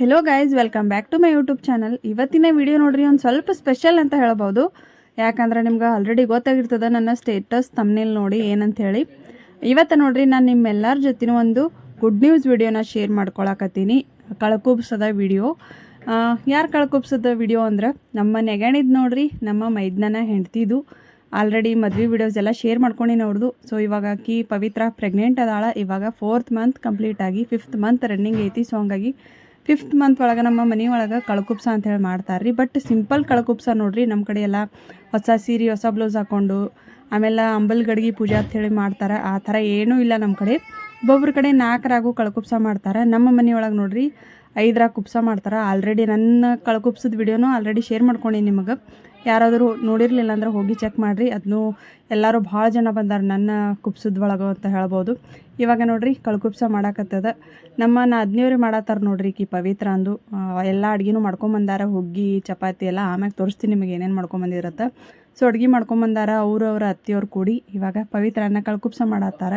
Hello guys welcome back to my YouTube channel ಇವತ್ತಿನ video ನೋಡ್ರಿ, ಒಂದು ಸ್ವಲ್ಪ ಸ್ಪೆಷಲ್ ಅಂತ ಹೇಳ್ಬೋದು. ಯಾಕಂದ್ರೆ ನಿಮ್ಗೆ ಆಲ್ರೆಡಿ ಗೊತ್ತಾಗಿರ್ತದೆ ನನ್ನ ಸ್ಟೇಟಸ್ ತಮ್ಮನೇಲಿ ನೋಡಿ ಏನಂತ ಹೇಳಿ ಇವತ್ತು ನೋಡ್ರಿ, ನಾನು ನಿಮ್ಮೆಲ್ಲರ ಜೊತೆನೂ ಒಂದು ಗುಡ್ ನ್ಯೂಸ್ ವಿಡಿಯೋನ ಶೇರ್ ಮಾಡ್ಕೊಳಕತ್ತೀನಿ. ಕಳ್ಕುಬ್ಸದ ವಿಡಿಯೋ ಯಾರು ಕಳ್ಕುಬ್ಸದ ವಿಡಿಯೋ ಅಂದ್ರೆ, ನಮ್ಮ ನೆಗಣಿದ್ ನೋಡ್ರಿ, ನಮ್ಮ ಮೈದ್ನನ ಹೆಂಡ್ತಿದು. ಆಲ್ರೆಡಿ ಮದ್ವೆ ವಿಡಿಯೋಸ್ ಎಲ್ಲ ಶೇರ್ ಮಾಡ್ಕೊಂಡಿನಿ ಅವ್ರದ್ದು ಸೊ ಇವಾಗ ಕಿ ಪವಿತ್ರ ಪ್ರೆಗ್ನೆಂಟ್ ಅದಾಳ. ಇವಾಗ ಫೋರ್ತ್ ಮಂತ್ ಕಂಪ್ಲೀಟ್ ಆಗಿ ಫಿಫ್ತ್ ಮಂತ್ ರನ್ನಿಂಗ್ ಐತಿ. ಸೊ ಹಂಗಾಗಿ ಫಿಫ್ತ್ ಮಂತ್ ಒಳಗೆ ನಮ್ಮ ಮನೆ ಒಳಗೆ ಕಳಕುಪ್ಸ ಅಂತ ಹೇಳಿ ಮಾಡ್ತಾರೆ ರೀ ಬಟ್ ಸಿಂಪಲ್ ಕಳಕುಪ್ಸ ನೋಡ್ರಿ ನಮ್ಮ ಕಡೆ ಎಲ್ಲ ಹೊಸ ಸೀರೆ, ಹೊಸ ಬ್ಲೌಸ್ ಹಾಕ್ಕೊಂಡು ಆಮೇಲೆ ಅಂಬಲ್ ಗಡ್ಗಿ ಪೂಜೆ ಹೇಳಿ ಮಾಡ್ತಾರೆ. ಆ ಥರ ಏನೂ ಇಲ್ಲ ನಮ್ಮ ಕಡೆ. ಒಬ್ಬೊಬ್ರ ಕಡೆ ನಾಲ್ಕರಾಗೂ ಕಳಕುಪ್ಸ ಮಾಡ್ತಾರೆ. ನಮ್ಮ ಮನೆಯೊಳಗೆ ನೋಡ್ರಿ ಐದರಾಗ ಕುಪ್ಸ ಮಾಡ್ತಾರೆ. ಆಲ್ರೆಡಿ ನನ್ನ ಕಳಕುಪ್ಸದ ವಿಡಿಯೋನು ಆಲ್ರೆಡಿ ಶೇರ್ ಮಾಡ್ಕೊಂಡಿ ನಿಮಗೆ. ಯಾರಾದರೂ ನೋಡಿರಲಿಲ್ಲ ಅಂದ್ರೆ ಹೋಗಿ ಚೆಕ್ ಮಾಡಿರಿ. ಅದನ್ನು ಎಲ್ಲರೂ ಭಾಳ ಜನ ಬಂದಾರ ನನ್ನ ಕುಬ್ಸದ ಒಳಗೆ ಅಂತ ಹೇಳ್ಬೋದು. ಇವಾಗ ನೋಡ್ರಿ ಕಳ್ಕುಪ್ಸ ಮಾಡಾಕತ್ತದ. ನಮ್ಮ ನಾದ್ನಿಯವ್ರು ಮಾಡತ್ತಾರ ನೋಡ್ರಿ ಕಿ ಪವಿತ್ರ ಅಂದು. ಎಲ್ಲ ಅಡ್ಗೆನೂ ಮಾಡ್ಕೊಂಬಂದಾರ ಹುಗ್ಗಿ, ಚಪಾತಿ ಎಲ್ಲ ಆಮ್ಯಾಗ ತೋರಿಸ್ತೀನಿ ನಿಮಗೆ ಏನೇನು ಮಾಡ್ಕೊಂಬಂದಿರತ್ತೆ ಸೊ, ಅಡ್ಗೆ ಮಾಡ್ಕೊಂಬಂದಾರ ಅವರು ಅವ್ರ ಅತ್ತಿಯವ್ರು ಕೂಡಿ. ಇವಾಗ ಪವಿತ್ರನ ಕಳ್ಕುಪ್ಸ ಮಾಡತ್ತಾರ.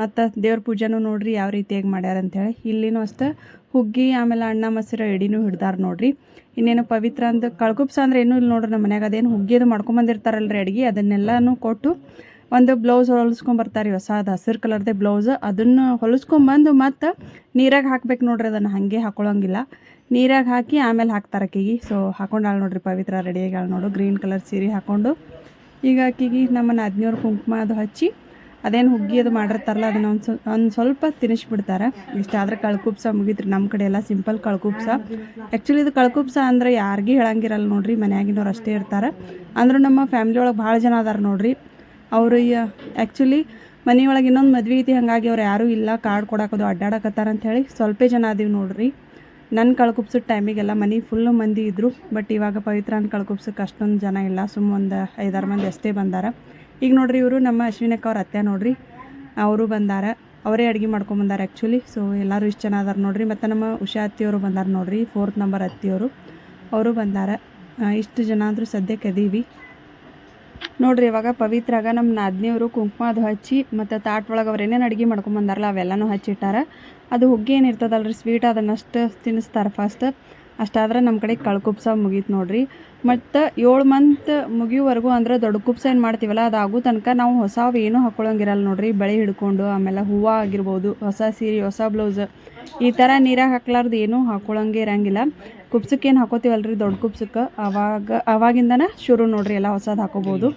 ಮತ್ತು ದೇವ್ರ ಪೂಜೆನೂ ನೋಡ್ರಿ ಯಾವ ರೀತಿಯಾಗಿ ಮಾಡ್ಯಾರ ಅಂಥೇಳಿ ಇಲ್ಲಿನೂ ಅಷ್ಟೇ ಹುಗ್ಗಿ, ಆಮೇಲೆ ಅಣ್ಣ ಮೊಸರು, ಎಡಿನೂ ಹಿಡ್ದಾರ ನೋಡ್ರಿ. ಇನ್ನೇನು ಪವಿತ್ರ ಅಂತ ಕಳ್ಕುಪ್ಸ ಅಂದ್ರೆ ಏನೂ ಇಲ್ಲ ನೋಡ್ರಿ ನಮ್ಮ ಮನ್ಯಾಗ. ಅದೇನು ಹುಗ್ಗಿದು ಮಾಡ್ಕೊಂಬಂದಿರ್ತಾರಲ್ರಿ ಅಡುಗೆ. ಅದನ್ನೆಲ್ಲನೂ ಕೊಟ್ಟು ಒಂದು ಬ್ಲೌಸ್ ಹೊಲಿಸ್ಕೊಂಬರ್ತಾರೆ ಹೊಸದು ಹಸಿರು ಕಲರ್ದೇ ಬ್ಲೌಸ್ ಅದನ್ನು ಹೊಲಿಸ್ಕೊಂಬಂದು ಮತ್ತು ನೀರಾಗ ಹಾಕ್ಬೇಕು ನೋಡ್ರಿ ಅದನ್ನು. ಹಾಗೆ ಹಾಕೊಳ್ಳೋಂಗಿಲ್ಲ ನೀರಾಗ ಹಾಕಿ ಆಮೇಲೆ ಹಾಕ್ತಾರೆ ಆಕಿಗೆ ಸೊ ಹಾಕೊಂಡಾಳ ನೋಡ್ರಿ ಪವಿತ್ರ ರೆಡಿಯಾಗಿ ನೋಡು. ಗ್ರೀನ್ ಕಲರ್ ಸೀರೆ ಹಾಕೊಂಡು ಈಗ ಆಕಿಗೆ ನಮ್ಮ ಹದಿನೇಳು ಕುಂಕುಮ ಅದು ಹಚ್ಚಿ ಅದೇನು ಹುಗ್ಗಿ ಅದು ಮಾಡಿರ್ತಾರಲ್ಲ, ಅದನ್ನ ಒಂದು ಒಂದು ಸ್ವಲ್ಪ ತಿನ್ನಿಸ್ಬಿಡ್ತಾರೆ ಇಷ್ಟಾದ್ರೆ ಕಳ್ಕುಪ್ಸ ಮುಗಿತ್ರಿ ನಮ್ಮ ಕಡೆ ಎಲ್ಲ ಸಿಂಪಲ್ ಕಳ್ಕುಪ್ಸ. ಆ್ಯಕ್ಚುಲಿ ಇದು ಕಳ್ಕುಪ್ಸ ಅಂದ್ರೆ ಯಾರಿಗೂ ಹೇಳಂಗಿರಲ್ಲ ನೋಡ್ರಿ, ಮನೆಯಾಗಿನವ್ರು ಅಷ್ಟೇ ಇರ್ತಾರೆ. ಅಂದ್ರೆ ನಮ್ಮ ಫ್ಯಾಮ್ಲಿ ಒಳಗೆ ಭಾಳ ಜನ ಅದಾರ ನೋಡ್ರಿ. ಅವರು ಆ್ಯಕ್ಚುಲಿ ಮನೆಯೊಳಗೆ ಇನ್ನೊಂದು ಮದ್ವೆ ಐತಿ, ಹಾಗಾಗಿ ಅವ್ರು ಯಾರೂ ಇಲ್ಲ, ಕಾರ್ಡ್ ಕೊಡಾಕೋದು ಅಡ್ಡಾಡಕತ್ತಾರ ಹೇಳಿ ಸ್ವಲ್ಪ ಜನ ಅದೀವಿ ನೋಡ್ರಿ. ನನ್ನ ಕಳ್ಕುಪ್ಸದ ಟೈಮಿಗೆಲ್ಲ ಮನೆ ಫುಲ್ಲು ಮಂದಿ ಇದ್ದರು ಬಟ್ ಇವಾಗ ಪವಿತ್ರನ ಕಳ್ಕುಪ್ಸಕ್ಕೆ ಅಷ್ಟೊಂದು ಜನ ಇಲ್ಲ ಸುಮ್ಮ ಒಂದು ಐದಾರು ಮಂದಿ ಅಷ್ಟೇ ಬಂದಾರ. ಈಗ ನೋಡ್ರಿ ಇವರು ನಮ್ಮ ಅಶ್ವಿನಕ್ಕ ಅವ್ರ ಅತ್ತೆ ನೋಡ್ರಿ. ಅವರು ಬಂದಾರ. ಅವರೇ ಅಡುಗೆ ಮಾಡ್ಕೊಂಬಂದಾರ ಆ್ಯಕ್ಚುಲಿ ಸೊ ಎಲ್ಲರೂ ಇಷ್ಟು ಜನ ಅದಾರ ನೋಡ್ರಿ. ಮತ್ತು ನಮ್ಮ ಉಷಾ ಅತ್ತಿಯವರು ಬಂದಾರ ನೋಡ್ರಿ. ಫೋರ್ತ್ ನಂಬರ್ ಅತ್ತಿಯವರು. ಅವರು ಬಂದಾರ. ಇಷ್ಟು ಜನ ಅಂದರೂ ಸದ್ಯಕ್ಕೆ ಅದೀವಿ ನೋಡ್ರಿ, ಇವಾಗ ಪವಿತ್ರಾಗ ನಮ್ಮ ನಾದ್ನಿಯವರು ಕುಂಕುಮ ಅದು ಹಚ್ಚಿ ಮತ್ತು ತಾಟ್ ಒಳಗೆ ಅವ್ರು ಏನೇನು ಅಡುಗೆ ಮಾಡ್ಕೊಂಬಂದಾರಲ್ಲ ಅವೆಲ್ಲನೂ ಹಚ್ಚಿಟ್ಟಾರ. ಅದು ಹುಗ್ಗಿ ಏನು ರೀ ಸ್ವೀಟ್ ಅದನ್ನಷ್ಟು ತಿನ್ನಿಸ್ತಾರೆ ಫಸ್ಟ್ ಅಷ್ಟಾದ್ರೆ ನಮ್ಮ ಕಡೆ ಕಳ್ಕುಪ್ಸ ಮುಗೀತು ನೋಡ್ರಿ. ಮತ್ತು ಏಳು ಮಂತ್ ಮುಗಿಯುವವರೆಗೂ ಅಂದ್ರೆ ದೊಡ್ಡ ಕುಪ್ಸ ಏನು ಮಾಡ್ತೀವಲ್ಲ ಅದಾಗೂ ತನಕ ನಾವು ಹೊಸವು ಏನೂ ಹಾಕೊಳ್ಳೋಂಗಿರಲ್ಲ ನೋಡ್ರಿ. ಬಳೆ ಹಿಡ್ಕೊಂಡು ಆಮೇಲೆ ಹೂವು ಆಗಿರ್ಬೋದು, ಹೊಸ ಸೀರೆ, ಹೊಸ ಬ್ಲೌಸ್, ಈ ಥರ ನೀರಾಗ ಹಾಕ್ಲಾರ್ದು ಏನೂ ಹಾಕೊಳ್ಳೋಂಗೆ ಇರಂಗಿಲ್ಲ. ಕುಪ್ಸಕ್ಕೆ ಏನು ಹಾಕೋತೀವಲ್ರಿ ದೊಡ್ಡ ಕುಪ್ಸಕ್ಕೆ ಅವಾಗ, ಅವಾಗಿಂದನೇ ಶುರು ನೋಡ್ರಿ ಎಲ್ಲ ಹೊಸದು ಹಾಕೋಬೋದು.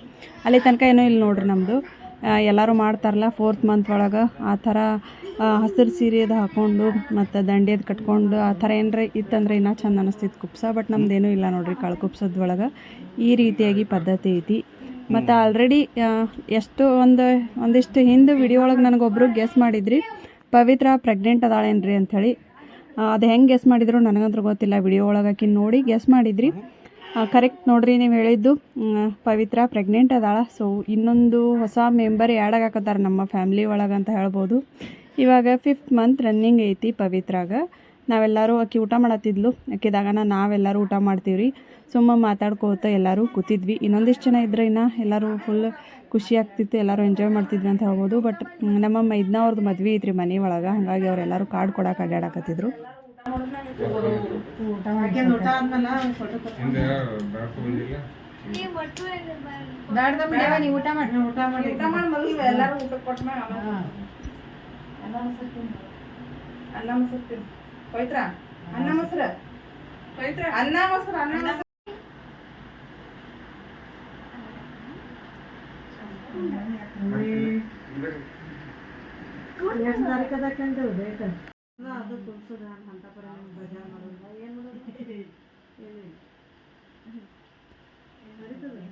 ಅಲ್ಲಿ ತನಕ ಏನೂ ಇಲ್ಲ ನೋಡ್ರಿ ನಮ್ಮದು ಎಲ್ಲರೂ ಮಾಡ್ತಾರಲ್ಲ ಫೋರ್ತ್ ಮಂತ್ ಒಳಗೆ. ಆ ಥರ ಹಸಿರು ಸೀರೆದು ಹಾಕ್ಕೊಂಡು ಮತ್ತು ದಂಡೆದು ಕಟ್ಕೊಂಡು, ಆ ಥರ ಏನರ ಇತ್ತಂದ್ರೆ ಇನ್ನೂ ಚಂದ ಅನಿಸ್ತಿತ್ತು ಕುಪ್ಸ ಬಟ್ ನಮ್ದೇನೂ ಇಲ್ಲ ನೋಡ್ರಿ ಕಾಳು ಕುಪ್ಸದೊಳಗೆ ಈ ರೀತಿಯಾಗಿ ಪದ್ಧತಿ ಐತಿ. ಮತ್ತು ಆಲ್ರೆಡಿ ಎಷ್ಟು ಒಂದು, ಒಂದಿಷ್ಟು ಹಿಂದೆ ವಿಡಿಯೋ ಒಳಗೆ ನನಗೊಬ್ಬರು ಗೆಸ್ ಮಾಡಿದ್ರಿ. ಪವಿತ್ರ ಪ್ರೆಗ್ನೆಂಟ್ ಅದಾಳೇನ್ರಿ ಅಂಥೇಳಿ ಅದು ಹೆಂಗೆ ಗೆಸ್ ಮಾಡಿದ್ರು ನನಗಂತೂ ಗೊತ್ತಿಲ್ಲ. ವಿಡಿಯೋ ಒಳಗೆ ಆಕಿ ನೋಡಿ ಗೆಸ್ ಮಾಡಿದ್ರಿ. ಕರೆಕ್ಟ್ ನೋಡ್ರಿ ನೀವು ಹೇಳಿದ್ದು. ಪವಿತ್ರ ಪ್ರೆಗ್ನೆಂಟ್ ಅದಾಳ. ಸೊ ಇನ್ನೊಂದು ಹೊಸ ಮೆಂಬರ್ ಆ್ಯಡ್ ಆಗಾಕತ್ತಾರ ನಮ್ಮ ಫ್ಯಾಮ್ಲಿ ಒಳಗೆ ಅಂತ ಹೇಳ್ಬೋದು. ಇವಾಗ ಫಿಫ್ತ್ ಮಂತ್ ರನ್ನಿಂಗ್ ಐತಿ ಪವಿತ್ರಾಗ. ನಾವೆಲ್ಲರೂ ಅಕ್ಕಿ ಊಟ ಮಾಡತ್ತಿದ್ಲು. ಅಕ್ಕಿದಾಗ ನಾವೆಲ್ಲರೂ ಊಟ ಮಾಡ್ತೀವಿ ರೀ ಸುಮ್ಮ ಮಾತಾಡ್ಕೋತ ಎಲ್ಲರೂ ಕೂತಿದ್ವಿ. ಇನ್ನೊಂದಿಷ್ಟು ಜನ ಇದ್ರೆ ಇನ್ನು ಎಲ್ಲರೂ ಫುಲ್ ಖುಷಿ ಆಗ್ತಿತ್ತು. ಎಲ್ಲರೂ ಎಂಜಾಯ್ ಮಾಡ್ತಿದ್ವಿ ಅಂತ ಹೇಳ್ಬೋದು. ಬಟ್ ನಮ್ಮಮ್ಮ ಮೈದ್ನ ಅವ್ರದ್ದು ಮದ್ವೆ ಐತ್ರಿ ಮನೆ ಒಳಗೆ. ಹಾಗಾಗಿ ಅವರೆಲ್ಲರೂ ಕಾರ್ಡ್ ಕೊಡಕ್ಕೆ ಅಡ್ಡಾಡಕತ್ತಿದ್ರು ಬೆಳಕು ಬಂದಿಲ್ಲ ಊಟ ಮಾಡಿ ಊಟ ಮಾಡಿ ಎಲ್ಲಾರು ಊಟ ಕೊಟ್ಟ ಅನ್ನ ಮೊಸರು ಪವಿತ್ರ ಅನ್ನ ಮೊಸರು ಪವಿತ್ರ ಅನ್ನ ಮೊಸರು ಅನ್ನ ಮೊಸರು ಎಷ್ಟು ತಾರೀಕದಕ್ಕಂತ ಡೇಟ್ ಅದು ತೋರ್ಸೋದ ಅಂತ ಪರ ಬಜಾರ್ ಮಾಡೋದು. ಏನು ಮಾಡೋದು? ಏನಿಲ್ಲ ನಡೀತದೆ?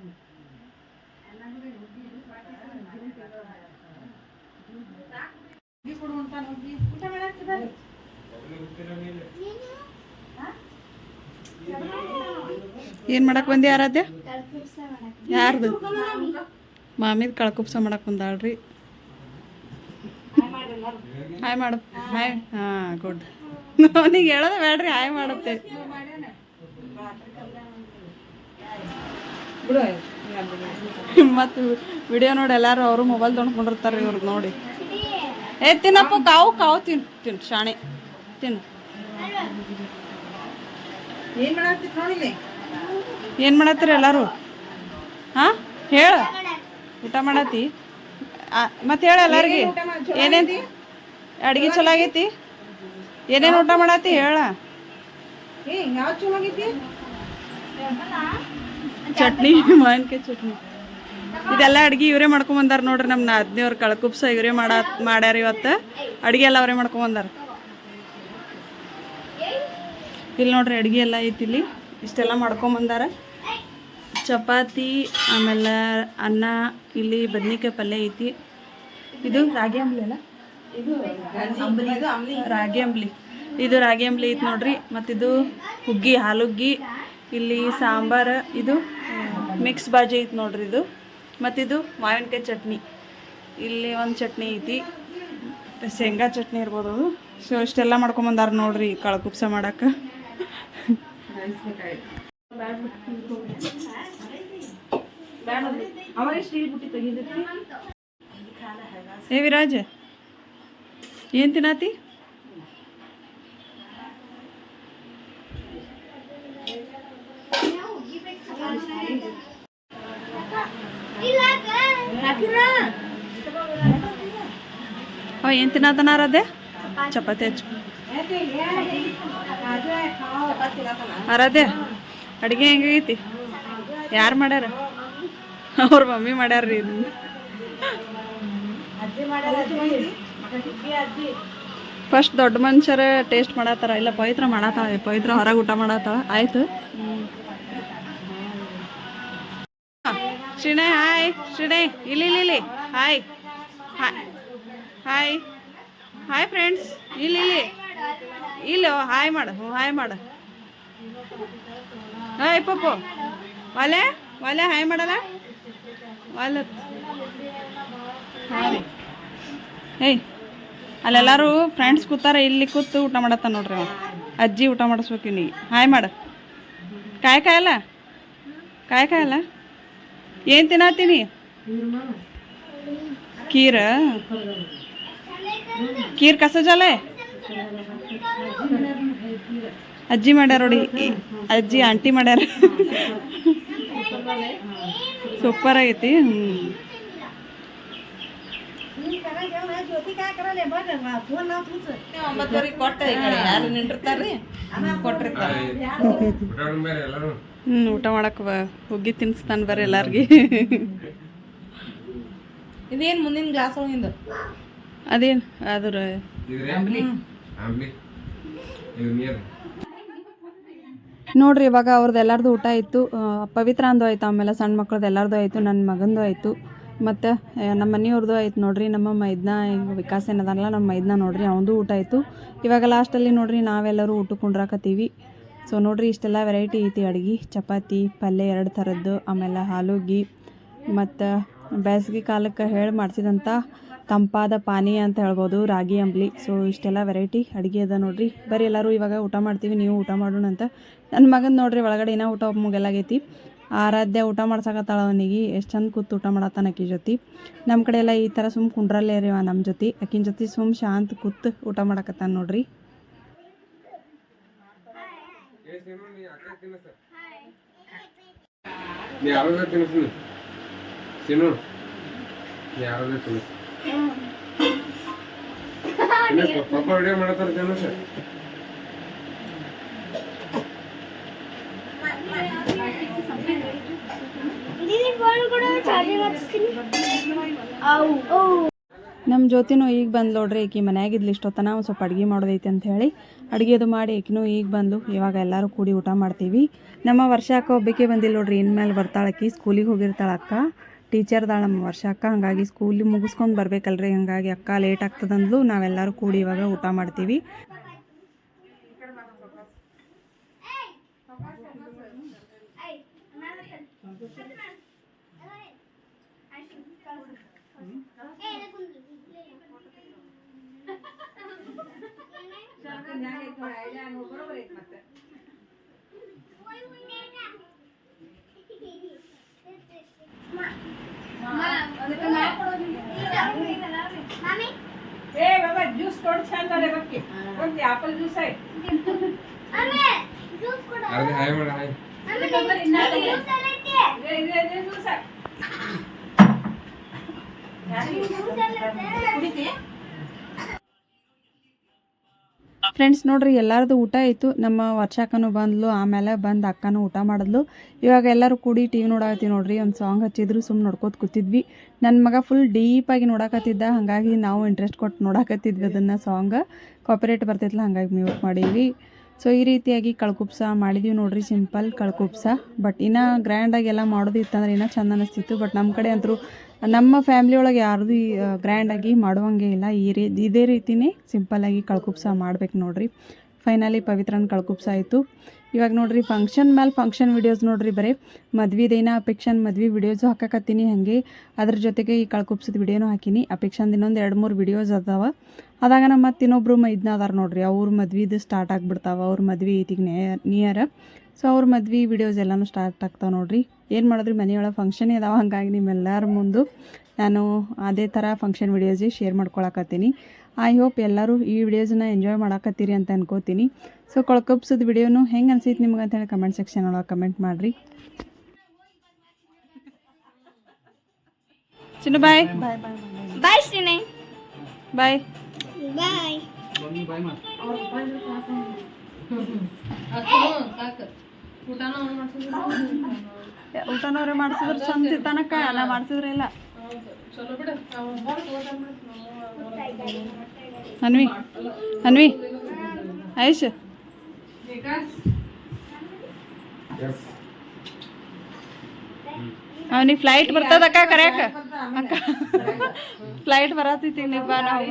ಏನು ಮಾಡಕ್ಕೆ ಬಂದಿ ಯಾರ್ದು? ಮಾಮಿದ್ ಕಳಕುಪ್ಸ ಮಾಡಕ್ಕೆ ಬಂದಾಳ್ರಿ. ಹಾಯ್ ಮಾಡು ಹಾಯ್ ಹಾಂ ಗುಡ್ ಅವನಿಗೆ ಹೇಳೋದು ಬೇಡ್ರಿ ಹಾಯ್ ಮಾಡುತ್ತೆ ಮತ್ತು ವಿಡಿಯೋ ನೋಡಿ ಎಲ್ಲಾರು ಅವರು ಮೊಬೈಲ್ ತೊಗೊಂಡ್ಕೊಂಡಿರ್ತಾರೆ ಇವ್ರಿಗೆ ನೋಡಿ. ಏ ತಿನ್ನಪ್ಪ ಕಾವು ಕಾವು ತಿನ್ ತಿನ್ ಶಾಣೆ. ತಿನ್ನು. ಏನ್ ಮಾಡತ್ತೀರಿ ಎಲ್ಲರೂ? ಹಾಂ? ಹೇಳ. ಊಟ ಮಾಡತ್ತಿ? ಮತ್ತೆ ಹೇಳ ಎಲ್ಲರಿಗೆ. ಏನೇನು ಅಡ್ಗಿ ಚಲೋ ಆಗೈತಿ? ಏನೇನು ಊಟ ಮಾಡತ್ತಿ ಹೇಳ. ಚಟ್ನಿ ಮಾವಿನಕಾಯಿ ಚಟ್ನಿ. ಇದೆಲ್ಲ ಅಡ್ಗೆ ಇವರೇ ಮಾಡ್ಕೊಂಬಂದಾರ ನೋಡ್ರಿ ನಮ್ಮ ನಾದ್ನಿಯವ್ರ ಕಳಕುಪ್ಸ ಇವರೇ ಮಾಡ ಮಾಡ್ಯಾರ ಇವತ್ತು. ಅಡ್ಗೆ ಎಲ್ಲ ಅವರೇ ಮಾಡ್ಕೊಂಬಂದಾರ ಇಲ್ಲಿ ನೋಡ್ರಿ ಅಡ್ಗೆ ಎಲ್ಲ ಐತಿ ಇಲ್ಲಿ. ಇಷ್ಟೆಲ್ಲ ಮಾಡ್ಕೊಂಬಂದಾರ ಚಪಾತಿ ಆಮೇಲೆ ಅನ್ನ ಇಲ್ಲಿ ಬದ್ನಿಕಾಯಿ ಪಲ್ಯ ಐತಿ. ಇದು ರಾಗಿ ಅಂಬ್ಲಿ ಅಲ್ಲ? ರಾಗಿ ಅಂಬ್ಲಿ. ಇದು ರಾಗಿ ಅಂಬ್ಲಿ. ಐತಿ ನೋಡ್ರಿ. ಮತ್ತಿದು ಹುಗ್ಗಿ ಹಾಲುಗ್ಗಿ ಇಲ್ಲಿ ಸಾಂಬಾರು ಇದು ಮಿಕ್ಸ್ ಬಾಜಿ ಐತಿ ನೋಡ್ರಿ ಇದು. ಮತ್ತಿದು ಮಾವಿನಕಾಯಿ ಚಟ್ನಿ. ಇಲ್ಲಿ ಒಂದು ಚಟ್ನಿ ಐತಿ. ಶೇಂಗಾ ಚಟ್ನಿ ಇರ್ಬೋದು ಅದು. ಸೊ ಇಷ್ಟೆಲ್ಲ ಮಾಡ್ಕೊಂಬಂದಾರ ನೋಡ್ರಿ ಕಳಕುಪ್ಸ ಮಾಡಕ್ಕೆ ಅವಾಗ ಸ್ಟೀಲ್ ಬುಟ್ಟಿ ತೆಗಿದೈತಿ ಏ ಏನು ತಿನ್ನತಿ? ಏನ್ ಏನು ತಿನ್ನತನಾರ ಅದೇ ಚಪಾತಿ ಹಚ್ಚು. ಅರದೆ ಅಡುಗೆ ಹೆಂಗೈತಿ ಯಾರು ಮಾಡ್ಯಾರ? ಅವ್ರ ಮಮ್ಮಿ ಮಾಡ್ಯಾರ್ರಿ ಇದನ್ನ ಫಸ್ಟ್ ದೊಡ್ಡ ಮನುಷ್ಯರ ಟೇಸ್ಟ್ ಮಾಡತ್ತಾರ ಇಲ್ಲ ಪವಿತ್ರ ಮಾಡತ್ತಾಳ ಪವಿತ್ರ ಹೊರಗೆ ಊಟ ಮಾಡತ್ತಾಳ ಆಯ್ತು. ಶ್ರೀಣೆ ಹಾಯ್. ಶ್ರೀಣೆ ಇಲ್ಲಿ ಇಲ್ಲಿ ಇಲ್ಲಿ. Hi. Hi hi. Hi friends ಇಲ್ಲಿ ಇಲ್ಲಿ. ಇಲ್ಲ ಹಾಯ್ ಮಾಡು. ಹ್ಞೂ ಹಾಯ್ ಮಾಡು. ಹಾಯ್ ಪಪ್ಪು ಒಲೆ ಒಲೆ ಹಾಯ್ ಮಾಡಲ್ಲ? ವಾಲೆ ಹಾಂ ಏಯ್, ಅಲ್ಲೆಲ್ಲರೂ ಫ್ರೆಂಡ್ಸ್ ಕೂತಾರ, ಇಲ್ಲಿ ಕೂತು ಊಟ ಮಾಡತ್ತ ನೋಡ್ರಿ ಅಜ್ಜಿ ಊಟ ಮಾಡಿಸ್ಬೇಕು ನೀ ಹಾಯ್ ಮಾಡ. ಕಾಯಿ ಕಾಯಲ್ಲ? ಕಾಯಿ ಕಾಯಲ್ಲ? ಏನು ತಿನ್ನತ್ತೀನಿ? ಕೀರ ಕೀರ್ ಕಸ ಜಾಲೆ? ಅಜ್ಜಿ ಮಾಡ್ಯಾರ ನೋಡಿ. ಅಜ್ಜಿ, ಆಂಟಿ ಮಾಡ್ಯಾರ. ಸೂಪರ್ ಆಗೈತಿ. ಹ್ಞೂ ಊಟ ಮಾಡಕ್ಕೆ ಹುಗ್ಗಿ ತಿನ್ಸ್ತಾನ ಬರ್ರಿ ಎಲ್ಲಾರ್ಗಿ. ಇದೇನ್ ಮುಂದಿನ ಗ್ಲಾಸ್ ಒಳಗಿಂದ? ಅದೇನು ಅದ್ರ ನೋಡ್ರಿ, ಇವಾಗ ಅವ್ರದ್ದು ಎಲ್ಲರದು ಊಟ ಆಯಿತು. ಪವಿತ್ರ ಅಂದು ಆಯ್ತು, ಆಮೇಲೆ ಸಣ್ಣ ಮಕ್ಳದ್ದು ಎಲ್ಲರದು ಆಯಿತು ನನ್ನ ಮಗಂದು ಆಯಿತು. ಮತ್ತು ನಮ್ಮ ಮನೆಯವ್ರದ್ದು ಆಯ್ತು ನೋಡ್ರಿ, ನಮ್ಮ ಮೈದ್ನ ವಿಕಾಸ ಏನದಲ್ಲ ನಮ್ಮ ಮೈದ್ನ ನೋಡ್ರಿ, ಅವನದು ಊಟ ಆಯಿತು. ಇವಾಗ ಲಾಸ್ಟಲ್ಲಿ ನೋಡ್ರಿ, ನಾವೆಲ್ಲರೂ ಊಟಕ್ಕೆ ಕುಂಡ್ರಾಕತ್ತೀವಿ. ಸೊ ನೋಡ್ರಿ, ಇಷ್ಟೆಲ್ಲ ವೆರೈಟಿ ಐತಿ, ಅಡುಗೆ, ಚಪಾತಿ, ಪಲ್ಯ ಎರಡು ಥರದ್ದು, ಆಮೇಲೆ ಹಾಲುಗಿ ಮತ್ತು ಬೇಸಿಗೆ ಕಾಲಕ್ಕೆ ಹೇಳಿ ಮಾಡಿಸಿದಂಥ ತಂಪಾದ ಪಾನೀಯ ಅಂತ ಹೇಳ್ಬೋದು, ರಾಗಿ, ಅಂಬ್ಲಿ. ಸೊ ಇಷ್ಟೆಲ್ಲ ವೆರೈಟಿ ಅಡುಗೆ ಅದ ನೋಡಿರಿ. ಬರೀ ಎಲ್ಲರೂ ಇವಾಗ ಊಟ ಮಾಡ್ತೀವಿ, ನೀವು ಊಟ ಮಾಡೋಣ ಅಂತ. ನನ್ನ ಮಗನ ನೋಡ್ರಿ ಒಳಗಡೆ ಏನೋ ಊಟ ಮುಗಿಲಾಗೈತಿ ಆರಾಧ್ಯ ಊಟ ಮಾಡ್ಸಕತ್ತಾಳ ಅವನಿಗೆ. ಎಷ್ಟು ಚಂದ ಕೂತು ಊಟ ಮಾಡತ್ತಾನ ಅಕ್ಕಿ ಜೊತೆ. ನಮ್ಮ ಕಡೆ ಎಲ್ಲ ಈ ಥರ ಸುಮ್ಮ ಕುಂಡ್ರಲ್ಲೇ ರೀ ನಮ್ಮ ಜೊತೆ. ಅಕ್ಕಿನ ಜೊತೆ ಸುಮ್ ಶಾಂತ ಕೂತು ಊಟ ಮಾಡಕತ್ತಾನ ನೋಡ್ರಿ. ನೀ ತಿನ್ನು. ನೀ ಯಾರದ ತಿನ್ನಿಸ್ ತಿನ್ನಿಸ್ ಪಾಪ ವಿಡಿಯೋ ಮಾಡತ್ತಾರ ತಿನ್ನಿಸ್ ನಮ್ಮ ಜ್ಯೋತಿನೂ ಈಗ ಬಂದ್ ನೋಡ್ರಿ ಈಕಿ ಮನ್ಯಾಗಿದ್ಲು ಇಷ್ಟೊತ್ತನ ಒಂದು ಸ್ವಲ್ಪ ಅಡುಗೆ ಮಾಡೋದೈತಿ ಅಂತ ಹೇಳಿ. ಅಡುಗೆ ಅದು ಮಾಡಿ ಈಕಿನೂ ಈಗ ಬಂದು ಇವಾಗ ಎಲ್ಲರೂ ಕೂಡಿ ಊಟ ಮಾಡ್ತೀವಿ. ನಮ್ಮ ವರ್ಷ ಅಕ್ಕ ಒಬ್ಬಕ್ಕೆ ಬಂದಿಲ್ಲ ನೋಡ್ರಿ ಇನ್ಮೇಲೆ ಬರ್ತಾಳಕ್ಕಿ ಸ್ಕೂಲಿಗೆ ಹೋಗಿರ್ತಾಳೆ ಅಕ್ಕ. ಟೀಚರ್ದಾಳ ನಮ್ಮ ವರ್ಷ ಅಕ್ಕ ಹಾಗಾಗಿ ಸ್ಕೂಲಿಗೆ ಮುಗಿಸ್ಕೊಂಡು ಬರ್ಬೇಕಲ್ರಿ. ಹಾಗಾಗಿ ಅಕ್ಕ ಲೇಟ್ ಆಗ್ತದಂದ್ಲು ನಾವೆಲ್ಲರೂ ಕೂಡಿ ಇವಾಗ ಊಟ ಮಾಡ್ತೀವಿ. ಜ್ಯೂಸ್ ಕೊಡ್ ಚಂದ ಬಕ್ಕಿ ಒಂದು ಆಪಲ್ ಜ್ಯೂಸ್ ಆಯ್ತು ಅರ್ಧ ಹಾಯ್ ಮಾಡ ಹಾಯ್ ಫ್ರೆಂಡ್ಸ್ ನೋಡ್ರಿ, ಎಲ್ಲರದು ಊಟ ಆಯಿತು. ನಮ್ಮ ವರ್ಷಕ್ಕನೂ ಬಂದ್ಲು, ಆಮೇಲೆ ಬಂದು ಅಕ್ಕನೂ ಊಟ ಮಾಡಿದ್ಲು. ಇವಾಗ ಎಲ್ಲರೂ ಕೂಡಿ ಟಿ ವಿ ನೋಡಕತ್ತೀವಿ ನೋಡ್ರಿ, ಒಂದು ಸಾಂಗ್ ಹಚ್ಚಿದ್ರು ಸುಮ್ಮನೆ ನೋಡ್ಕೋತ ಕೂತಿದ್ವಿ. ನನ್ನ ಮಗ ಫುಲ್ ಡೀಪಾಗಿ ನೋಡಕತ್ತಿದ್ದ, ಹಾಗಾಗಿ ನಾವು ಇಂಟ್ರೆಸ್ಟ್ ಕೊಟ್ಟು ನೋಡಾಕತ್ತಿದ್ವಿ ಅದನ್ನು ಸಾಂಗ್ ಕಾಪರೇಟ್ ಬರ್ತೈತಲ್ಲ ಹಾಗಾಗಿ ಮ್ಯೂಟ್ ಮಾಡೀವಿ ಸೊ ಈ ರೀತಿಯಾಗಿ ಕಳ್ಕುಪ್ಸ ಮಾಡಿದೀವಿ ನೋಡ್ರಿ ಸಿಂಪಲ್ ಕಳ್ಕುಪ್ಸ. ಬಟ್ ಇನ್ನೂ ಗ್ರ್ಯಾಂಡಾಗಿ ಎಲ್ಲ ಮಾಡೋದಿತ್ತಂದ್ರೆ ಇನ್ನೂ ಚಂದ ಅನಿಸ್ತಿತ್ತು. ಬಟ್ ನಮ್ಮ ಕಡೆ ಅಂತೂ ನಮ್ಮ ಫ್ಯಾಮ್ಲಿ ಒಳಗೆ ಯಾರ್ದು ಗ್ರ್ಯಾಂಡಾಗಿ ಮಾಡುವಂಗೆ ಇಲ್ಲ. ಈ ರೀ, ಇದೇ ರೀತಿನೇ ಸಿಂಪಲ್ಲಾಗಿ ಕಳ್ಕುಪ್ಸ ಮಾಡ್ಬೇಕು ನೋಡ್ರಿ. ಫೈನಲಿ ಪವಿತ್ರನ ಕಳ್ಕುಪ್ಸ ಆಯಿತು. ಇವಾಗ ನೋಡ್ರಿ ಫಂಕ್ಷನ್ ಮೇಲೆ ಫಂಕ್ಷನ್ ವಿಡಿಯೋಸ್ ನೋಡ್ರಿ ಬರೀ. ಮದ್ವಿದೇನ ಅಪೇಕ್ಷನ್ ಮದ್ವೆ ವಿಡಿಯೋಸು ಹಾಕಕತ್ತೀನಿ ಹಾಗೆ. ಅದ್ರ ಜೊತೆಗೆ ಈ ಕಳ್ಕುಪ್ಸದ ವಿಡಿಯೋನೂ ಹಾಕಿನಿ. ಅಪೇಕ್ಷನ್ ಇನ್ನೊಂದು ಎರಡು ಮೂರು ವಿಡಿಯೋಸ್ ಅದಾವ. ಅದಾಗ ನಮ್ಮ ಮತ್ತೆ ಇನ್ನೊಬ್ರು ಮೈದ್ನ ಅದಾರ ನೋಡ್ರಿ. ಅವ್ರ ಮದ್ವಿದು ಸ್ಟಾರ್ಟ್ ಆಗಿಬಿಡ್ತಾವ. ಅವ್ರ ಮದ್ವೆ ಐತಿಗೆ ನಿಯರ್ ಸೊ ಅವ್ರ ಮದ್ವೆ ವಿಡಿಯೋಸ್ ಎಲ್ಲಾನು ಸ್ಟಾರ್ಟ್ ಆಗ್ತಾವೆ ನೋಡ್ರಿ. ಏನು ಮಾಡಿದ್ರಿ, ಮನೆಯೊಳಗೆ ಫಂಕ್ಷನ್ ಇದಾವ ಹಾಗಾಗಿ ನಿಮ್ಮೆಲ್ಲರ ಮುಂದೆ ನಾನು ಅದೇ ಥರ ಫಂಕ್ಷನ್ ವಿಡಿಯೋಸೇ ಶೇರ್ ಮಾಡ್ಕೊಳಕತ್ತೀನಿ. ಐ ಹೋಪ್ ಎಲ್ಲರೂ ಈ ವಿಡಿಯೋಸನ್ನ ಎಂಜಾಯ್ ಮಾಡಾಕತ್ತೀರಿ ಅಂತ ಅನ್ಕೋತೀನಿ. ಸೊ ಕೊಳಕಪ್ಸದ ವಿಡಿಯೋನು ಹೆಂಗೆ ಅನ್ಸೈತೆ ನಿಮ್ಗೆ ಅಂತೇಳಿ ಕಮೆಂಟ್ ಸೆಕ್ಷನ್ ಒಳಗೆ ಕಮೆಂಟ್ ಮಾಡಿರಿ. ಚಿನ್ನು ಬಾಯ್. ಬಾಯ್ ಬಾಯ್ ಬಾಯ್. ಶ್ರೀನೇ ಬಾಯ್. ಬಾಯ್ ಊಟನವ್ರೆ ಮಾಡಿಸಿದ್ರೆ ಚಂದ ತನಕ ಎಲ್ಲ ಮಾಡಿಸಿದ್ರೆ ಇಲ್ಲ. ಅನ್ವಿ ಅನ್ವಿ ಆಯುಷ್ ಎಸ್ ಅವನಿಗೆ ಫ್ಲೈಟ್ ಬರ್ತದಕ್ಕ ಕರ್ಯಾಕ ಅಕ್ಕ. ಫ್ಲೈಟ್ ಬರತೈತಿ ನೀ ಬಾ ನಾವು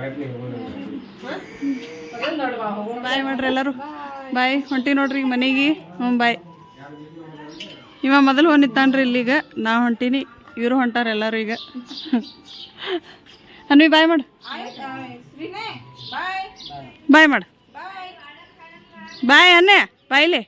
ಲೈಟ್ ನೀವು ಬಾಯ್ ಮಾಡ್ರಿ ಎಲ್ಲರೂ. ಬಾಯ್ ಹೊಂಟಿ ನೋಡ್ರಿ ಈಗ ಮನೆಗೆ. ಹ್ಞೂ ಬಾಯ್ ಇವ ಮೊದಲು ಹೊಂದಿತ್ತಾನ್ರಿ ಇಲ್ಲಿಗ. ನಾ ಹೊಂಟೀನಿ, ಇವರು ಹೊಂಟಾರ ಎಲ್ಲರೂ ಈಗ. ಅನ್ವಿ ಬಾಯ್ ಮಾಡು. ಬಾಯ್ ಮಾಡು. ಬಾಯ್ ಅನ್ನೆ ಬಾಯ್ಲೆ